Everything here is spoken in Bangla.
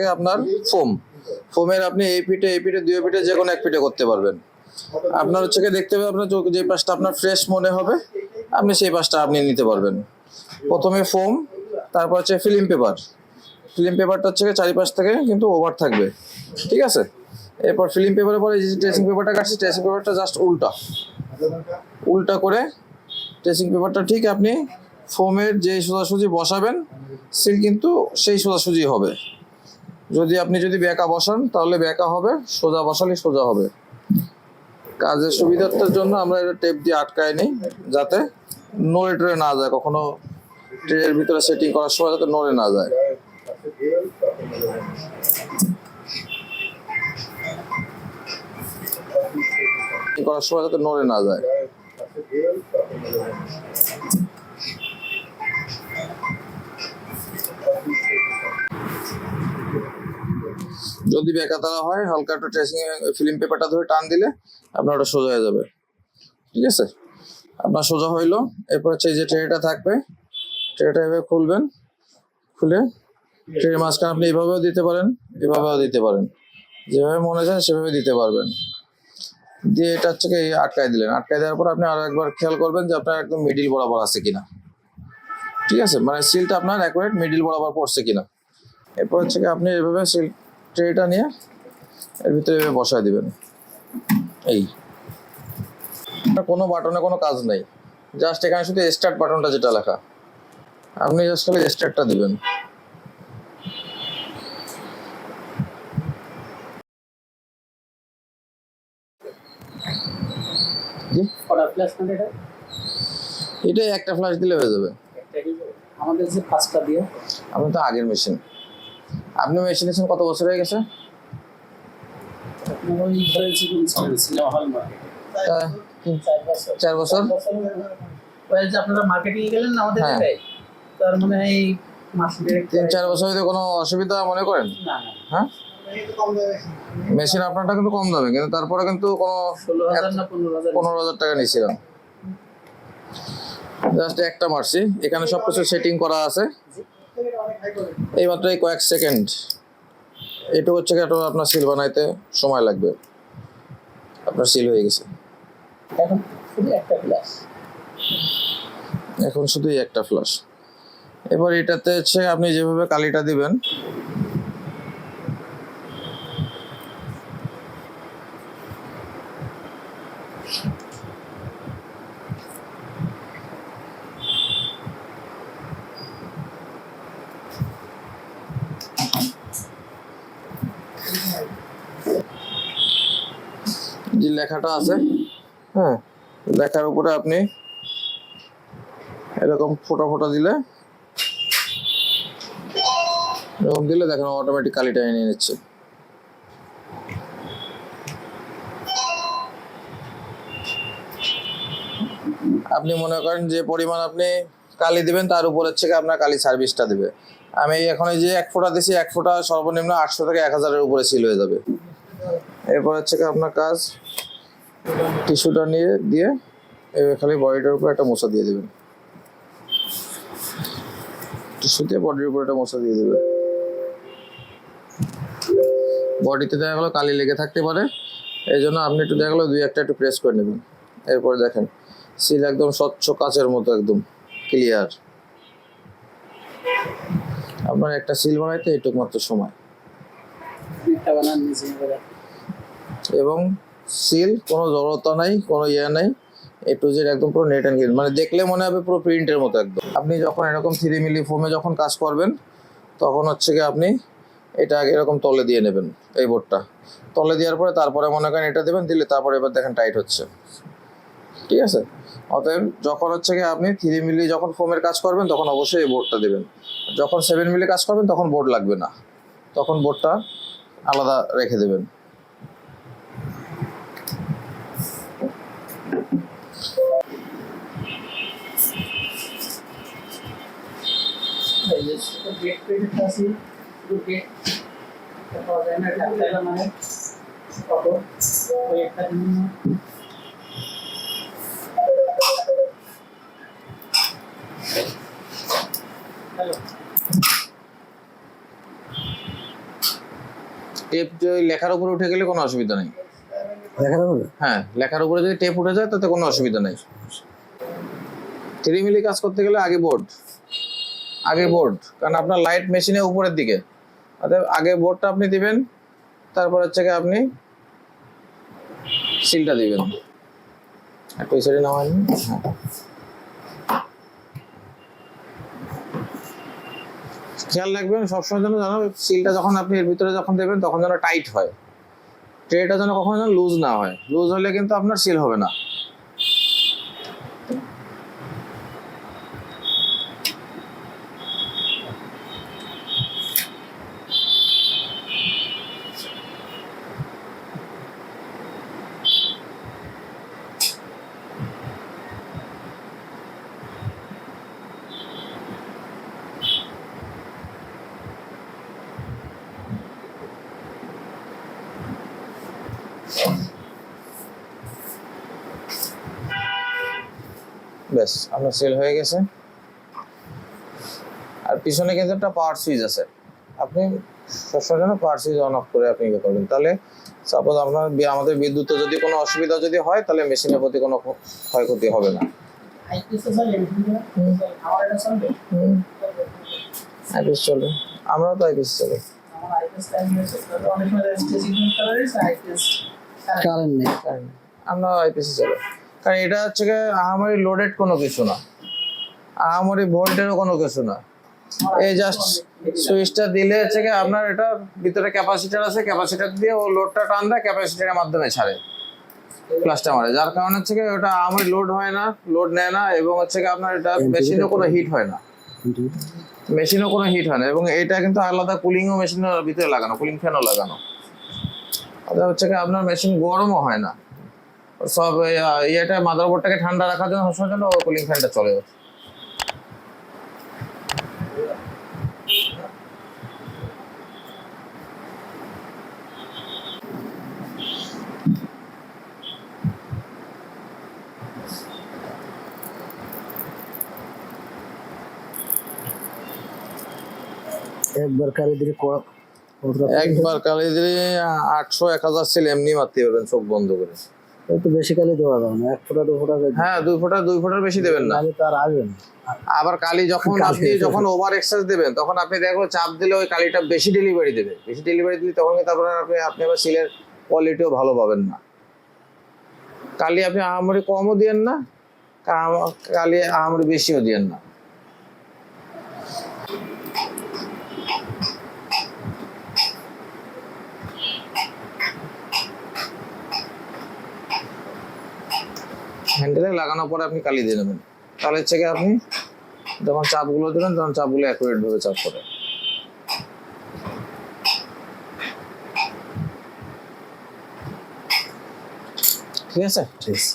থেকে আপনার ফোম। ফোমের আপনি এই পিঠে এই পিঠে, দুই পিঠে যে কোনো এক পিঠে করতে পারবেন। আপনার হচ্ছে দেখতে হবে আপনার যে- পাশটা আপনার ফ্রেশ মনে হবে, আপনি সেই পাশটা আপনি নিতে পারবেন। প্রথমে ফোম, তারপর হচ্ছে ফিল্ম পেপার ফিল্ম পেপারটা হচ্ছে চারিপাশ থেকে কিন্তু ওভার থাকবে। ঠিক আছে? এরপর ফিল্ম পেপারের পরে যে ট্রেসিং পেপারটা কাটছি ট্রেসিং পেপারটা জাস্ট উল্টা। উল্টা করে ট্রেসিং পেপারটা ঠিক আপনি ফোমের যে সোজাসুজি বসাবেন সিল কিন্তু সেই সোজাসুজি হবে। যদি আপনি যদি বেঁকা বসান, তাহলে বেঁকা হবে, সোজা বসালে সোজা হবে। কাজের সুবিধার্থের জন্য আমরা এটা টেপ দিয়ে আটকায় নিই, যাতে নড়ে টড়ে না যায়। কখনো ট্রেনের ভিতরে সেটিং করার সময় যাতে নড়ে না যায়। করার সময় যাতে নড়ে না যায়। যদি বেকা বেকাতারা হয়, হালকা একটু ট্রেসিং ফিল্ম পেপারটা ধরে টান দিলে আপনার ওটা সোজা হয়ে যাবে। ঠিক আছে? আপনার সোজা হইল। এরপর হচ্ছে যে ট্রেটা থাকবে ট্রেটা এভাবে খুলবেন। খুলে ট্রের মাঝখানে আপনি এভাবেও দিতে পারেন, এভাবেও দিতে পারেন। যেভাবে মনে চায় সেভাবে দিতে পারবেন। দিয়ে এটা হচ্ছে কি আটকায় দিলেন। আটকায় দেওয়ার পর আপনি আরও একবার খেয়াল করবেন যে আপনার একদম মিডিল বরাবর আছে কিনা। ঠিক আছে? মানে সিলটা আপনার অ্যাকুরেট মিডিল বরাবর পড়ছে কিনা। এরপর হচ্ছে কি আপনি এভাবে সিল ট্রেটা নিয়ে এর ভিতরে বসায় দিবেন। এই। কোনো বাটনে কোনো কাজ নেই। জাস্ট এখানে শুধু স্টার্ট বাটনটা যেটা লেখা। আপনি জাস্ট খালি স্টার্টটা দিবেন। এটা? একটা ফ্ল্যাশ দিলে হয়ে যাবে। আমাদের যে পাঁচটা দিয়ে। আপনি তো আগের মেশিন আপনি মেশিন নিয়েছেন কত বছর হয়ে গেছে? চার বছর চার বছর? ওই যে আপনারা মার্কেটিং গেলেন আমাদের হ্যাঁ। তার মানে এই তিন চার বছর হইতে কোনো অসুবিধা মনে করেন? হ্যাঁ? মেশিন আপনারটা কিন্তু কম দামে কিন্তু তারপরে কিন্তু কোনো পনেরো হাজার টাকা নিয়েছিলাম। জাস্ট একটা মারছি। এখানে সবকিছু সেটিং করা আছে। এই মাত্র এই কয়েক সেকেন্ড। এটু হচ্ছে কি এটা আপনার সিল বানাইতে সময় লাগবে। আপনার সিল হয়ে গেছে। এখন শুধু একটা ফ্ল্যাশ এখন শুধু একটা ফ্লাশ এবার এটাতে হচ্ছে আপনি যেভাবে কালিটা দিবেন যে লেখাটা আছে হ্যাঁ লেখার উপরে আপনি এরকম ফোটা ফোটা দিলে, এরকম দিলে দেখেন অটোমেটিক কালিটা এনে নিচ্ছে। আপনি মনে করেন যে পরিমাণ আপনি কালি দিবেন, তার উপর হচ্ছে কি আপনার কালি সার্ভিসটা দিবে। আমি এখন এই যে এক ফোঁটা দিছি, এক ফোঁটা সর্বনিম্ন আটশো থেকে এক হাজারের উপরে সিল হয়ে যাবে। এরপর হচ্ছে আপনার কাজ, টিস্যুটা নিয়ে দিয়ে এবার খালি বডিটার উপর একটা মশা দিয়ে দেবেন। টিস্যু দিয়ে বডির উপর একটা মশা দিয়ে দেবে বডিতে দেখা গেলো কালি লেগে থাকতে পারে এই জন্য আপনি একটু দেখা গেলো দুই একটা একটু প্রেস করে নেবেন। এরপরে দেখেন সিল একদম স্বচ্ছ কাচের মতো একদম ক্লিয়ার আপনার একটা সিল বানাইতে এইটুক মাত্র সময়। বানান এবং সিল কোনো জড়তা নাই, কোনো ইয়ে নাই এ টু জেড একদম পুরো নেট অ্যান্ড মানে দেখলে মনে হবে পুরো প্রিন্টের মতো একদম। আপনি যখন এরকম থ্রি মিলি ফোমে যখন কাজ করবেন, তখন হচ্ছে কি আপনি এটা আগে এরকম তলে দিয়ে নেবেন, এই বোর্ডটা তলে দেওয়ার পরে তারপরে মনে করেন এটা দেবেন, দিলে তারপরে এবার দেখেন টাইট হচ্ছে। ঠিক আছে? অতএব যখন হচ্ছে কি আপনি থ্রি মিলি যখন ফোমের কাজ করবেন, তখন অবশ্যই এই বোর্ডটা দেবেন। যখন সেভেন মিলি কাজ করবেন, তখন বোর্ড লাগবে না। তখন বোর্ডটা আলাদা রেখে দেবেন। এই যে শুধু গেট পেজটা আছে শুধু গেট পাওয়া যায় না ডাক্তাররা মানে কত ওই একটা দিন হ্যালো টেপ যদি লেখার উপরে উঠে গেলে কোনো অসুবিধা নেই। দেখা যাবে হ্যাঁ লেখার উপরে যদি টেপ উঠে যায় তাতে কোনো অসুবিধা নেই। থ্রি মিলি কাজ করতে গেলে আগে বোর্ড আগে বোর্ড কারণ আপনার লাইট মেশিনে উপরের দিকে। অতএব আগে বোর্ডটা আপনি দিবেন তারপর হচ্ছে কি আপনি সিলটা দিবেন। একটু সাইডে নামাই হ্যাঁ। খেয়াল রাখবেন সবসময় যেন যেন সিলটা যখন আপনি এর ভিতরে যখন দেবেন তখন যেন টাইট হয়। ট্রেটা যেন কখনো যেন লুজ না হয়। লুজ হলে কিন্তু আপনার সিল হবে না। ব্যাস আপনার সেল হয়ে গেছে। আর পিছনে কিন্তু একটা পাওয়ার সুইচ আছে। আপনি সবসময় যেন পাওয়ার সুইচ অন অফ করে আপনি ইয়ে করবেন। তাহলে সাপোজ আপনার আমাদের বিদ্যুতে যদি কোনো অসুবিধা যদি হয় তাহলে মেশিনের প্রতি কোনো ক্ষয়ক্ষতি হবে না। আইপিএস চলবে আমরাও তো আইপিএস চলে। কারেন্ট আমরা আইপিএস চলে। কারণ এটা হচ্ছে আহামরি লোডেড কোনো কিছু না। আহামরি ভোল্টেরও কোনো কিছু না। এই জাস্ট সুইচটা দিলে হচ্ছে কি আপনার এটা ভিতরে ক্যাপাসিটার আছে ক্যাপাসিটার দিয়ে ও লোডটা টান দেয় ক্যাপাসিটারের মাধ্যমে ছাড়ে। প্লাসটা মারে। যার কারণে হচ্ছে কি ওটা আমার লোড হয় না লোড নেয় না এবং হচ্ছে কি আপনার এটা মেশিনও কোনো হিট হয় না। মেশিনও কোনো হিট হয় না এবং এটা কিন্তু আলাদা কুলিংও মেশিনের ভিতরে লাগানো কুলিং ফ্যানও লাগানো। হচ্ছে কি আপনার মেশিন গরমও হয় না। সব ইয়েটা মাদারবোর্ডটাকে ঠান্ডা রাখার জন্য সবসময় জন্য কুলিং ফ্যানটা চলে। একবার কারে দিলে একবার কালি দিলে আটশো এক হাজার সেল এমনি মারতে পারবেন চোখ বন্ধ করে। একটু বেশি কালে দেওয়া যাবে না। এক ফোঁটা দু ফোঁটা হ্যাঁ দুই ফোঁটা দুই ফোঁটার বেশি দেবেন না। আসবে না। আবার কালি যখন আপনি যখন ওভার এক্সারসাইজ দেবেন তখন আপনি দেখো চাপ দিলে ওই কালিটা বেশি ডেলিভারি দেবে। বেশি ডেলিভারি দিলে তখন কিন্তু তারপরে আপনি আপনি আবার সিলের কোয়ালিটিও ভালো পাবেন না। কালি আপনি আহামরি কমও দিয়েন না কালি আহামরি বেশিও দিয়েন না। হ্যান্ডেলে লাগানোর পরে আপনি কালি দিয়ে নেবেন কালের থেকে আপনি যখন চাপগুলো দেবেন তখন চাপগুলো অ্যাকুরেট ভাবে চাপ করে ঠিক আছে? ঠিক আছে।